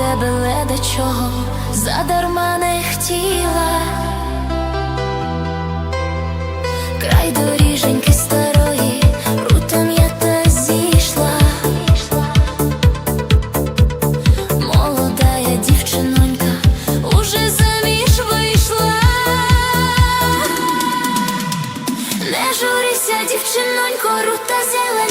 Тебе заради чого задарма не хотіла. Край доріженьки старої, рутом я та зійшла. Дівчинонька уже заміж вийшла. Не журися, дівчинонько, рута зелена.